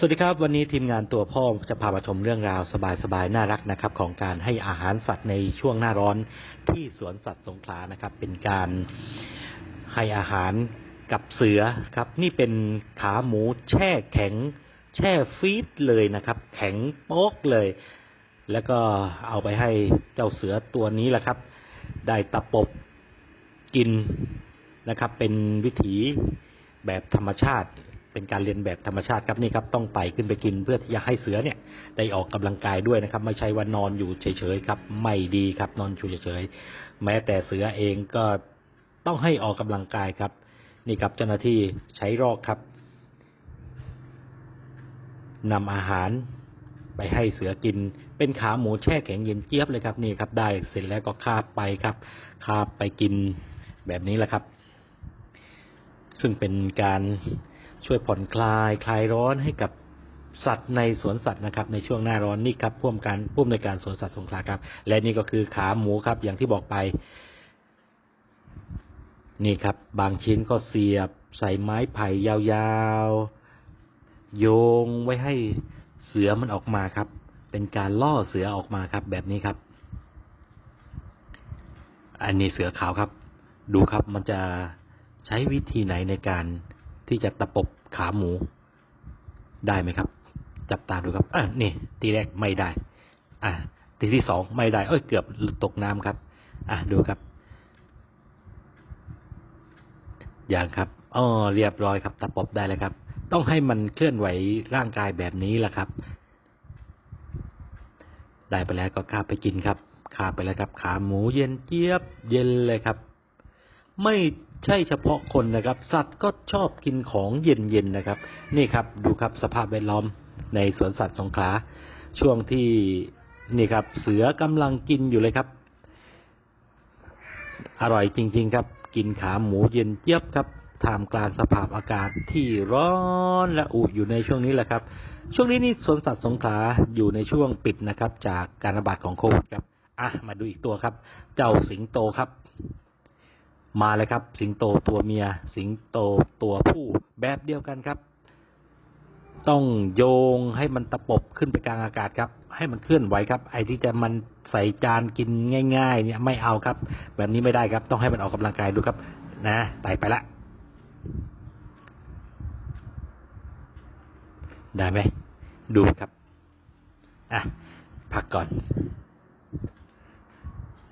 สวัสดีครับ วันนี้ทีมงานตัวพ่อจะพามาชมเรื่องราวสบายๆ น่ารักนะครับ ของการให้อาหารสัตว์ในช่วงหน้าร้อนที่สวนสัตว์สงขลานะครับ เป็นการให้อาหารกับเสือครับ นี่เป็นขาหมูแช่แข็ง แช่ฟรีดเลยนะครับ แข็งโป๊กเลย แล้วก็เอาไปให้เจ้าเสือตัวนี้แหละครับ ได้ตะปบกินนะครับ เป็นวิถีแบบธรรมชาติ เป็นการเรียนแบบธรรมชาติครับนี่ครับต้องไต่ขึ้นไปกินเพื่อที่จะให้เสือเนี่ยได้ออกกำลังกายด้วยนะครับ ไม่ใช่ว่านอนอยู่เฉยๆครับ ไม่ดีครับนอนอยู่เฉยๆแม้แต่เสือเองก็ต้องให้ออกกำลังกายครับ นี่ครับเจ้าหน้าที่ใช้รอกครับนำอาหารไปให้เสือกิน เป็นขาหมูแช่แข็งเย็นเจี๊ยบเลยครับนี่ครับได้เสร็จแล้วก็คาบไปครับคาบไปกินแบบนี้แหละครับ ซึ่งเป็นการ ช่วยผ่อนคลายคลายร้อนให้กับสัตว์ในสวนสัตว์นะครับ ในช่วงหน้าร้อนนี่ครับพ่วมการพ่วมในการสวนสัตว์สงขลาครับ และนี่ก็คือขาหมูครับ อย่างที่บอกไป นี่ครับ บางชิ้นก็เสียบใส่ไม้ไผ่ยาวๆ โยงไว้ให้เสือมันออกมาครับ เป็นการล่อเสือออกมาครับ แบบนี้ครับ อันนี้เสือขาวครับ ดูครับมันจะใช้วิธีไหนในการ ที่จะตะปบขาหมูได้ไหมครับ จับตาดูครับอะนี่ ทีแรกไม่ได้ อะทีที่สองไม่ได้ เอ้ยเกือบตกน้ำครับ อะดูครับอย่างครับอ๋อเรียบร้อยครับ ตะปบได้แล้วครับ ต้องให้มันเคลื่อนไหวร่างกายแบบนี้แหละครับ ได้ไปแล้วก็คาไปกินครับคาไปแล้วครับ ขาหมูเย็นเจี๊ยบเย็นเลยครับ ไม่ใช่เฉพาะคนนะครับ สัตว์ก็ชอบกินของเย็นๆนะครับ นี่ครับดูครับสภาพแวดล้อมในสวนสัตว์สงขลาช่วงที่นี่ครับ เสือกำลังกินอยู่เลยครับ อร่อยจริง ๆ ครับ กินขาหมูเย็นเจี๊ยบครับท่ามกลางสภาพอากาศที่ร้อนและอุอยู่ในช่วงนี้แหละครับ ช่วงนี้นี่สวนสัตว์สงขลาอยู่ในช่วงปิดนะครับ จากการระบาดของโควิดครับ อะมาดูอีกตัวครับ เจ้าสิงโตครับ มาเลยครับ สิงโตตัวเมีย สิงโตตัวผู้แบบเดียวกันครับ ต้องโยงให้มันตะปบขึ้นไปกลางอากาศครับ ให้มันเคลื่อนไหวครับ ไอ้ที่จะมันใส่จานกินง่าย ๆ เนี่ยไม่เอาครับ แบบนี้ไม่ได้ครับ ต้องให้มันออกกำลังกายดูครับ นะไต่ไปละ ได้ไหมดูครับอะพักก่อน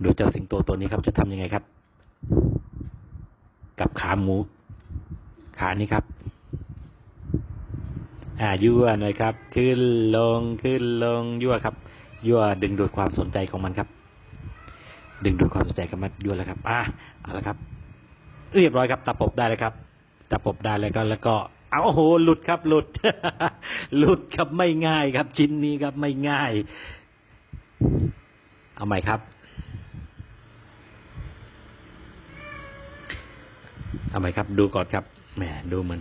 ดูเจ้าสิงโตตัวนี้ครับจะทำยังไงครับ ขาหมู ขานี้ครับ อ่ายั่วหน่อยครับ ขึ้นลงขึ้นลงยั่วครับ ยั่วดึงดูดความสนใจของมันครับ ดึงดูดความสนใจของมันยั่วแล้วครับ อ่าเอาละครับ เรียบร้อยครับตะปบได้เลยครับตะปบได้แล้วก็แล้วก็เอาโอ้โหหลุดครับ หลุด หลุดครับไม่ง่ายครับ ชิ้นนี้ครับไม่ง่าย เอาใหม่ครับ เอาใหมครับ ดูก่อนครับแหมดูเหมือน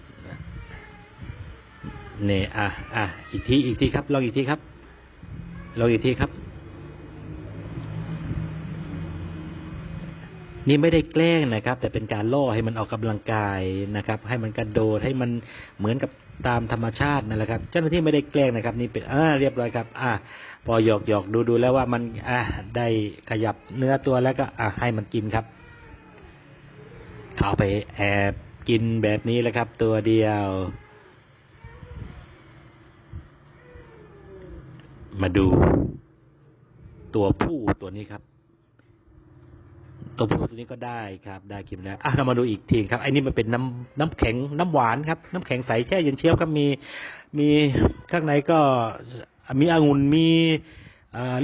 เนี่ยอะอะอีกทีอีกทีครับลองอีกทีครับลองอีกทีครับ นี่ไม่ได้แกล้งนะครับ แต่เป็นการล่อให้มันออกกำลังกายนะครับ ให้มันกระโดดให้มันเหมือนกับตามธรรมชาตินั่นแหละครับ เจ้าหน้าที่ไม่ได้แกล้งนะครับ นี่เป็นอ่าเรียบร้อยครับ อ่าพอหยอกหยอกดูดูแล้วว่ามันอ่าได้ขยับเนื้อตัวแล้วก็อ่าให้มันกินครับ เข้าไปแอบกินแบบนี้แหละครับ ตัวเดียว มาดู ตัวผู้ตัวนี้ครับ ตัวผู้ตัวนี้ก็ได้ครับ ได้กินแล้วอะเรามาดูอีกทีครับไอ้นี่มันเป็นน้ำน้ำแข็งน้ำหวานครับ น้ำแข็งใสแช่เย็นเชียวครับมี มีข้างในก็มีองุ่นมี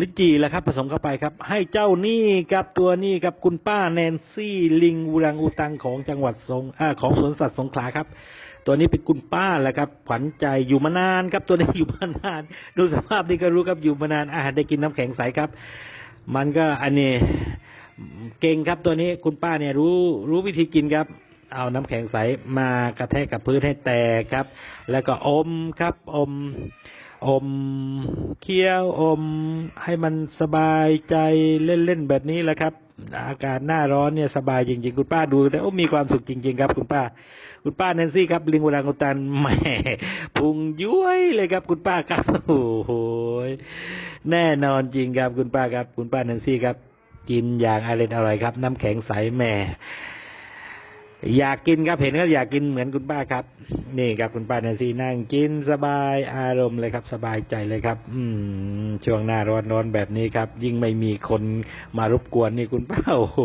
ลิจีแหละครับผสมเข้าไปครับ ให้เจ้านี่กับตัวนี่กับคุณป้าแนนซี่ลิงอูรังอูตังของจังหวัดสงอของสวนสัตว์สงขลาครับ ตัวนี้เป็นคุณป้าแหละครับขวัญใจอยู่มานานครับตัวนี้อยู่มานาน ดูสภาพนี่ก็รู้ครับอยู่มานานอ่าได้กินน้ำแข็งใสครับ มันก็อันนี้เก่งครับตัวนี้คุณป้าเนี่ยรู้รู้วิธีกินครับเอาน้ำแข็งใสมากระแทกกับพื้นให้แตกครับ แล้วก็อมครับอม อม เคี้ยวอม ให้มันสบายใจเล่นๆแบบนี้แหละครับอากาศหน้าร้อนเนี่ยสบายจริงๆ คุณป้าดูแต่โอ้มีความสุขจริง ๆ ครับ คุณป้า คุณป้าแนนซี่ครับลิงอุรังอุตันแหมพุงย้วยเลยครับ คุณป้าครับโอ้โหแน่นอนจริงครับ คุณป้าครับ คุณป้าแนนซี่ครับ กินอย่างอร่อยอร่อยครับ น้ำแข็งใสแหม่ อยากกินครับเห็นก็อยากกินเหมือนคุณป้าครับ นี่ครับคุณป้านนซี่นั่งกินสบายอารมณ์เลยครับ สบายใจเลยครับ อืมช่วงหน้าร้อนร้อนแบบนี้ครับ ยิ่งไม่มีคนมารบกวนนี่คุณป้าโอ้โห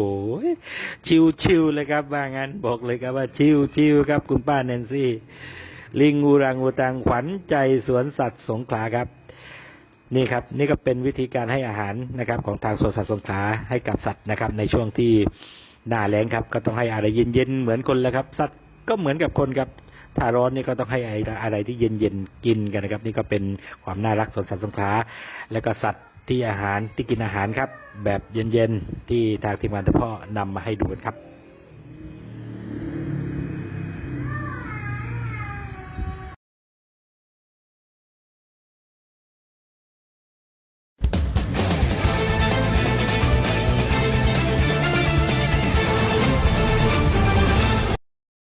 ชิวชิวๆเลยครับว่างั้นบอกเลยครับว่าชิวชิวๆครับ คุณป้าแนนซี่ ลิงอูรังอูตังขวัญใจสวนสัตว์สงขลาครับนี่ครับนี่ก็เป็นวิธีการให้อาหารนะครับ ของทางสวนสัตว์สงขลาให้กับสัตว์นะครับ ในช่วงที่ หน้าแรงครับ ก็ต้องให้อะไรเย็นๆเหมือนคนแล้วครับ สัตว์ก็เหมือนกับคนครับถ้าร้อนนี่ก็ต้องให้อะไรอะไรที่เย็นๆกินกันนะครับ นี่ก็เป็นความน่ารักสวนสัตว์สงขลาแล้วก็สัตว์ที่อาหารที่กินอาหารครับ แบบเย็นๆที่ทางทีมงานเฉพาะนำมาให้ดูครับ